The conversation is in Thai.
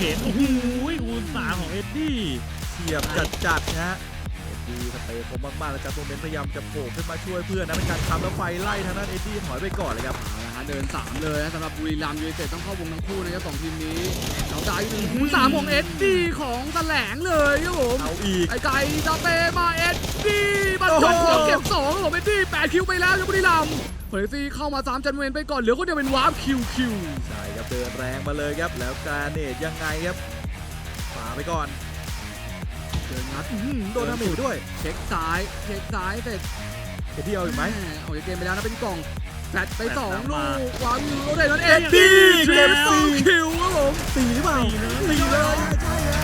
เห็นโอ้โหคูณสามของเอ็ดดี้เฉียบจัดจัดๆนะฮะเอ็ดดี้สเปรย์คมมากๆแล้วจากโมเมนต์พยายามจะโผล่ขึ้นมาช่วยเพื่อนนะเป็นการทำแล้วไฟไล่ทางด้านเอ็ดดี้ถอยไปก่อนเลยครับเอาละฮะเดิน 3 เลยนะสำหรับบุรีรัมย์ยูไนเต็ดต้องเข้าวงทั้งคู่นะครับสองทีมนี้เราได้หนึ่งคูณสามของเอ็ดดี้ของแถลงเลยครับผมเอาอีก ไอ้ไก่ดาเปมาเอ็ดดี้บรรจ บโอ้โหเก็บสองครับผมเอ็ดดี้แปดคิวไปแล้วครับบุรีรัมย์เฟรซี่เข้ามา3จันเวนไปก่อนเหลือคนเดียวเป็นวาร์ปคิวคิวใช่ครับเดินแรงมาเลยครับ แล้วกราเนตยังไงครับฝาไปก่อนเดินงัดอื้อหือโดนดาเมจด้วยเช็คซ้ายเช็คซ้ายเสร็จเอ็ดดี้เอาอีกไหมแออกจากเกมไปแล้วนะเป็นกล่องแฟลตไปสองแฟลตลูนำมากวางอยู่แล้วได้นั้นเอ็ดดี้ดี้เก็บสี่คิวครับผมตีหรือเปล่าตีเลยตีเลยใช่ฮะ